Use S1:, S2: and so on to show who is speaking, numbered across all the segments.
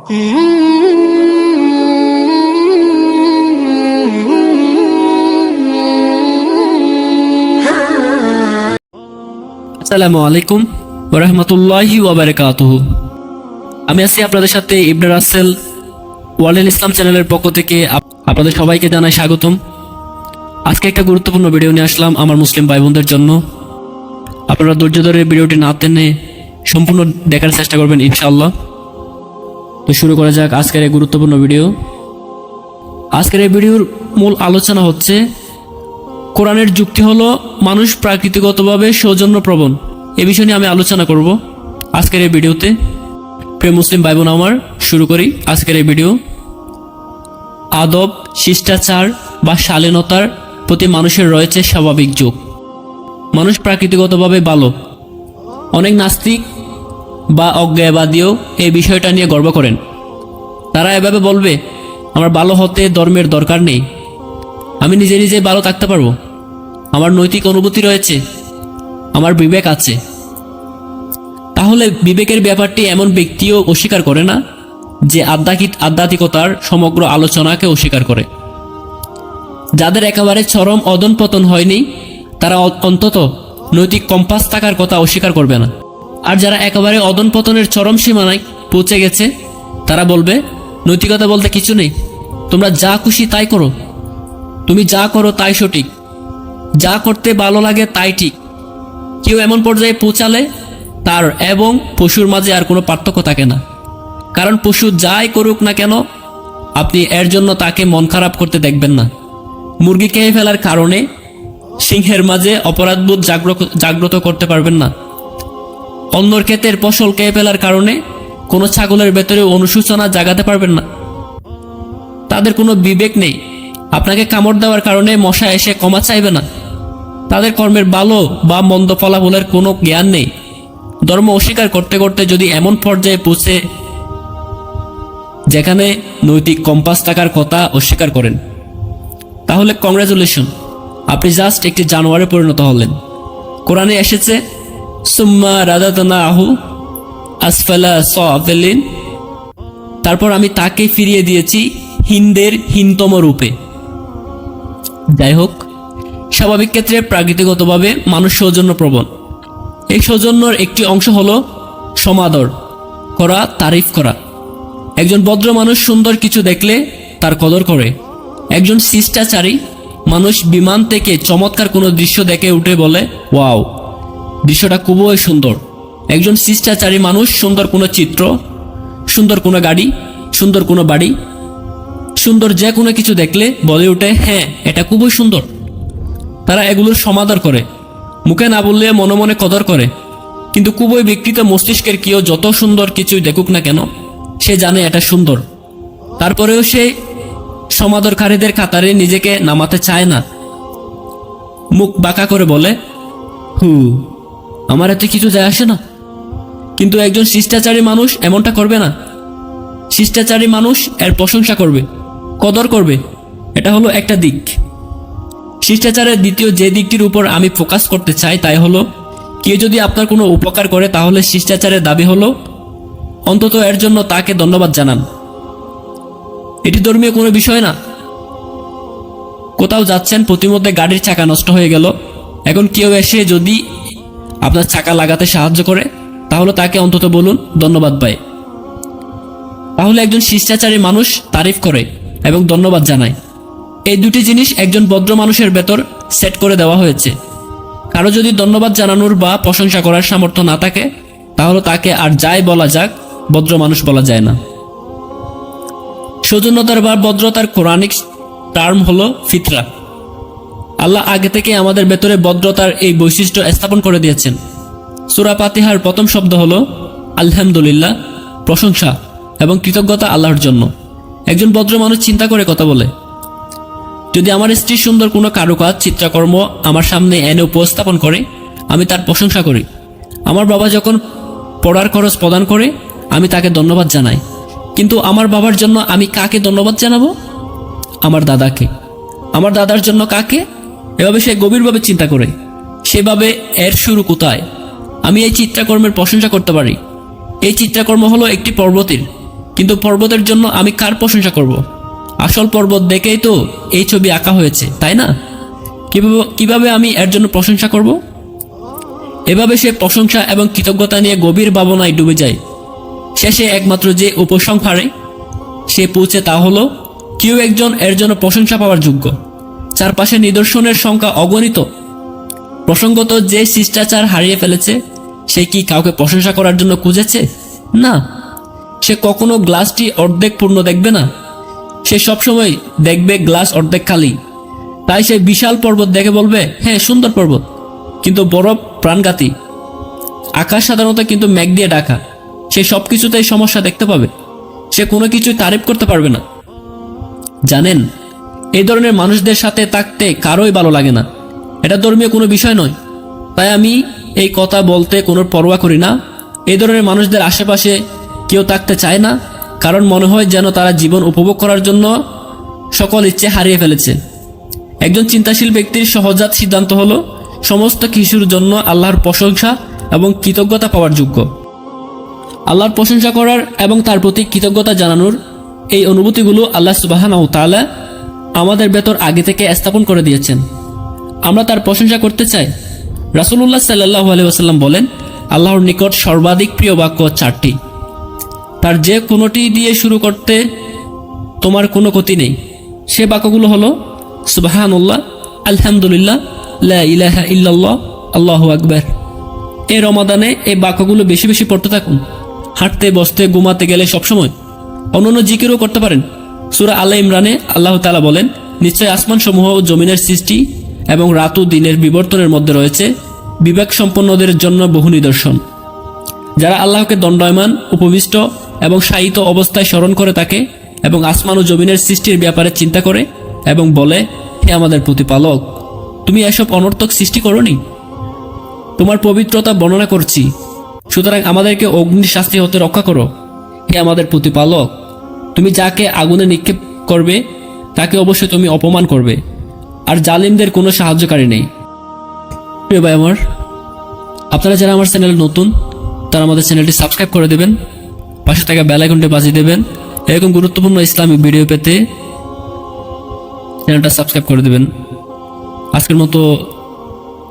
S1: আসসালামু আলাইকুম ওরহমতুল্লাহি ওয়াবারাকাতুহু আমি আছি আপনাদের সাথে ইবনে রাসেল ওয়ার্ল্ড ইসলাম চ্যানেলের পক্ষ থেকে আপনাদের সবাইকে জানাই স্বাগতম। আজকে একটা গুরুত্বপূর্ণ ভিডিও নিয়ে আসলাম আমার মুসলিম ভাই বোনদের জন্য। আপনারা ধৈর্য ধরে ভিডিওটি না টেনে সম্পূর্ণ দেখার চেষ্টা করবেন ইনশাআল্লাহ। তো শুরু করা যাক আজকের এই গুরুত্বপূর্ণ ভিডিও। আজকের এই ভিডিওর মূল আলোচনা হচ্ছে, কোরআনের যুক্তি হলো মানুষ প্রাকৃতিকগতভাবে সৌজন্যপ্রবণ। এ বিষয় নিয়ে আমি আলোচনা করব আজকের এই ভিডিওতে। প্রিয় মুসলিম ভাই বোন আমার, শুরু করি আজকের এই ভিডিও। আদব, শিষ্টাচার বা শালীনতার প্রতি মানুষের রয়েছে স্বাভাবিক যোগ। মানুষ প্রাকৃতিকগতভাবে ভালো। অনেক নাস্তিক বা অজ্ঞাবাদীও এই বিষয়টা নিয়ে গর্ব করেন। তারা এভাবে বলবে, আমার ভালো হতে ধর্মের দরকার নেই। আমি নিজে নিজে ভালো থাকতে পারব। আমার নৈতিক অনুভূতি রয়েছে। আমার বিবেক আছে। তাহলে বিবেকের ব্যাপারটি এমন ব্যক্তিও অস্বীকার করে না, যে আধ্যাত্মিক আধ্যাত্মিকতার সমগ্র আলোচনাকে অস্বীকার করে। যাদের একেবারে চরম অদন পতন হয়নি, তারা অন্তত নৈতিক কম্পাস থাকার কথা অস্বীকার করবে না। আর যারা একেবারে অদন পতনের চরম সীমানায় পৌঁছে গেছে, তারা বলবে, নৈতিকতা বলতে কিছু নেই। তোমরা যা খুশি তাই করো। তুমি যা করো তাই সঠিক। যা করতে ভালো লাগে তাই ঠিক। কেউ এমন পর্যায়ে পৌঁছালে তার এবং পশুর মাঝে আর কোনো পার্থক্য থাকে না। কারণ পশু যাই করুক না কেন, আপনি এর জন্য তাকে মন খারাপ করতে দেখবেন না। মুরগি খেয়ে ফেলার কারণে সিংহের মাঝে অপরাধবোধ জাগ্রত জাগ্রত করতে পারবেন না। অন্যর ক্ষেতের ফসল খেয়ে ফেলার কারণে কোনো ছাগলের ভেতরে অনুশোচনা জাগাতে পারবেন না। তাদের কোনো বিবেক নেই। আপনাকে কামড় দেওয়ার কারণে মশা এসে ক্ষমা চাইবে না। তাদের কর্মের ভালো বা মন্দ ফলাফলের কোনো জ্ঞান নেই। ধর্ম অস্বীকার করতে করতে যদি এমন পর্যায়ে পৌঁছে, যেখানে নৈতিক কম্পাস থাকার কথা অস্বীকার করেন, তাহলে কংগ্রাচুলেশন আপনি জাস্ট একটি জানোয়ারে পরিণত হলেন। কোরআনে এসেছে সুম্মা তারপর আমি তাকে ফিরিয়ে দিয়েছি হিন্দের হীনতম রূপে। যাই হোক স্বাভাবিক ক্ষেত্রে প্রাকৃতিকগতভাবে মানুষ সৌজন্য প্রবণ। এই সৌজন্যর একটি অংশ হল সমাদর করা, তারিফ করা। একজন ভদ্র মানুষ সুন্দর কিছু দেখলে তার কদর করে। একজন শিষ্টাচারী মানুষ বিমান থেকে চমৎকার কোনো দৃশ্য দেখে উঠে বলে, ওয়াও। দৃশ্যটা খুবই সুন্দর। একজন শিষ্টাচারী মানুষ, সুন্দর কোনো চিত্র, সুন্দর কোনো গাড়ি, সুন্দর কোনো বাড়ি, সুন্দর যে কোনো কিছু দেখলে বলে ওঠে হ্যাঁ এটা খুবই সুন্দর। তারা এগুলোর সমাদর করে। মুখে না বললে মনে মনে কদর করে। কিন্তু খুবই বিকৃত মস্তিষ্কের কেউ যত সুন্দর কিছুই দেখুক না কেন, সে জানে এটা সুন্দর। তারপরেও সে সমাদরকারীদের কাতারে নিজেকে নামাতে চায় না। মুখ বাঁকা করে বলে, হু আমার এতে কিছু যায় আসে না। কিন্তু একজন শিষ্টাচারী মানুষ এমনটা করবে না। শিষ্টাচারী মানুষ এর প্রশংসা করবে, কদর করবে। এটা হলো একটা দিক। শিষ্টাচারের দ্বিতীয় যে দিকটির উপর আমি ফোকাস করতে চাই তাই হলো, কেউ যদি আপনার কোনো উপকার করে তাহলে শিষ্টাচারের দাবি হলো, অন্তত এর জন্য তাকে ধন্যবাদ জানান। এটি ধর্মীয় কোনো বিষয় না। কোথাও যাচ্ছেন, প্রতিমধ্যে গাড়ির চাকা নষ্ট হয়ে গেল। এখন কেউ এসে যদি আপনার চাকা লাগাতে সাহায্য করে, তাহলে তাকে অন্তত বলুন, ধন্যবাদ ভাই। তাহলে একজন শিষ্টাচারী মানুষ তারিফ করে এবং ধন্যবাদ জানায়। এই দুটি জিনিস একজন ভদ্র মানুষের ভেতর সেট করে দেওয়া হয়েছে। কারও যদি ধন্যবাদ জানানোর বা প্রশংসা করার সামর্থ্য না থাকে, তাহলে তাকে আর যাই বলা যাক, ভদ্র মানুষ বলা যায় না। সৌজন্যতার বা ভদ্রতার কোরআনিক টার্ম হলো ফিতরা। আল্লাহ আগে থেকে আমাদের ভেতরে ভদ্রতার এই বৈশিষ্ট্য স্থাপন করে দিয়েছেন। সুরা পাতিহার প্রথম শব্দ হলো, আলহামদুলিল্লাহ প্রশংসা এবং কৃতজ্ঞতা আল্লাহর জন্য। একজন ভদ্র মানুষ চিন্তা করে কথা বলে, যদি আমার স্ত্রী সুন্দর কোনো কারুকাজ, চিত্রকর্ম আমার সামনে এনে উপস্থাপন করে, আমি তার প্রশংসা করি। আমার বাবা যখন পড়ার খরচ প্রদান করে, আমি তাকে ধন্যবাদ জানাই। কিন্তু আমার বাবার জন্য আমি কাকে ধন্যবাদ জানাব? আমার দাদাকে। আমার দাদার জন্য কাকে? এভাবে সে গভীরভাবে চিন্তা করে, সেভাবে এর শুরু কোথায়? আমি এই চিত্রকর্মের প্রশংসা করতে পারি। এই চিত্রকর্ম হলো একটি পর্বতের, কিন্তু পর্বতের জন্য আমি কার প্রশংসা করব। আসল পর্বত দেখেই তো এই ছবি আঁকা হয়েছে, তাই না? কীভাবে আমি এর জন্য প্রশংসা করব? এভাবে সে প্রশংসা এবং কৃতজ্ঞতা নিয়ে গভীর ভাবনায় ডুবে যায়। শেষে একমাত্র যে উপসংহারে সে পৌঁছে তা হলো, কেউ একজন এর জন্য প্রশংসা পাওয়ার যোগ্য। চারপাশে নিদর্শনের সংখ্যা অগণিত। প্রসঙ্গত, যে শিষ্টাচার হারিয়ে ফেলেছে, সে কি কাউকে প্রশংসা করার জন্য খুঁজেছে? না। সে কখনো গ্লাসটি অর্ধেক পূর্ণ দেখবে না। সে সবসময় দেখবে গ্লাস অর্ধেক খালি। তাই সে বিশাল পর্বত দেখে বলবে হ্যাঁ সুন্দর পর্বত, কিন্তু বরফ প্রাণঘাতী। আকাশ সাধারণত কিন্তু মেঘ দিয়ে ডাকা সে সব কিছুতেই সমস্যা দেখতে পাবে। সে কোনো কিছুই তারিফ করতে পারবে না। জানেন এই ধরনের মানুষদের সাথে থাকতে কারোই ভালো লাগে না। এটা ধর্মীয় কোনো বিষয় নয়। তাই আমি এই কথা বলতে কোনো পরোয়া করি না। এই ধরনের মানুষদের আশেপাশে কেউ থাকতে চায় না। কারণ মনে হয় যেন তারা জীবন উপভোগ করার জন্য সকল ইচ্ছে হারিয়ে ফেলেছে। একজন চিন্তাশীল ব্যক্তির সহজাত সিদ্ধান্ত হলো, সমস্ত কিছুর জন্য আল্লাহর প্রশংসা এবং কৃতজ্ঞতা পাওয়ার যোগ্য। আল্লাহর প্রশংসা করার এবং তার প্রতি কৃতজ্ঞতা জানানোর এই অনুভূতিগুলো আল্লাহ সুবাহান তালা আমাদের ভেতর আগে থেকে স্থাপন করে দিয়েছেন। আমরা তার প্রশংসা করতে চাই। রাসুলুল্লাহ সাল্লাহ আলহাম বলেন, আল্লাহর নিকট সর্বাধিক প্রিয় বাক্য চারটি। তার যে কোনোটি দিয়ে শুরু করতে তোমার কোনো ক্ষতি নেই। সে বাক্যগুলো হলো, সুবাহানুল্লাহ, আলহামদুলিল্লাহ, লা ইলাহা ইল্লাল্লাহ, আল্লাহু আকবার। এই রমাদানে এই বাক্যগুলো বেশি বেশি পড়তে থাকুন। হাঁটতে, বসতে, ঘুমাতে গেলে সবসময় অন্যান্য জিকিরও করতে পারেন। সুরা আল্লাহ ইমরানে আল্লাহ তালা বলেন, নিশ্চয় আসমান সমূহ ও জমিনের সৃষ্টি এবং রাত ও দিনের বিবর্তনের মধ্যে রয়েছে বিবেক সম্পন্নদের জন্য বহু নিদর্শন। যারা আল্লাহকে দণ্ডায়মান, উপবিষ্ট এবং শায়িত অবস্থায় স্মরণ করে তাকে এবং আসমান ও জমিনের সৃষ্টির ব্যাপারে চিন্তা করে এবং বলে, হে আমাদের প্রতিপালক, তুমি এসব অনর্থক সৃষ্টি করনি? তোমার পবিত্রতা বর্ণনা করছি। সুতরাং আমাদেরকে অগ্নি শাস্তি হতে রক্ষা করো। হে আমাদের প্রতিপালক তুমি যাকে আগুনে নিক্ষেপ করবে, তাকে অবশ্যই তুমি অপমান করবে। আর জালিমদের কোনো সাহায্যকারী নেই। প্রিয় ভাই আমার, আপনারা যারা আমার চ্যানেলে নতুন, তারা আমাদের চ্যানেলটি সাবস্ক্রাইব করে দেবেন, পাশে থাকা বেল আইকনটি বাজিয়ে দেবেন, এরকম গুরুত্বপূর্ণ ইসলামিক ভিডিও পেতে চ্যানেলটা সাবস্ক্রাইব করে দেবেন। আজকের মতো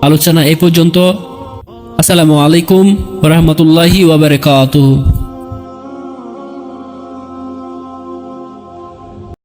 S1: আলোচনা এই পর্যন্ত। আসসালামু আলাইকুম রহমতুল্লাহি ওয়াবারকাতুহ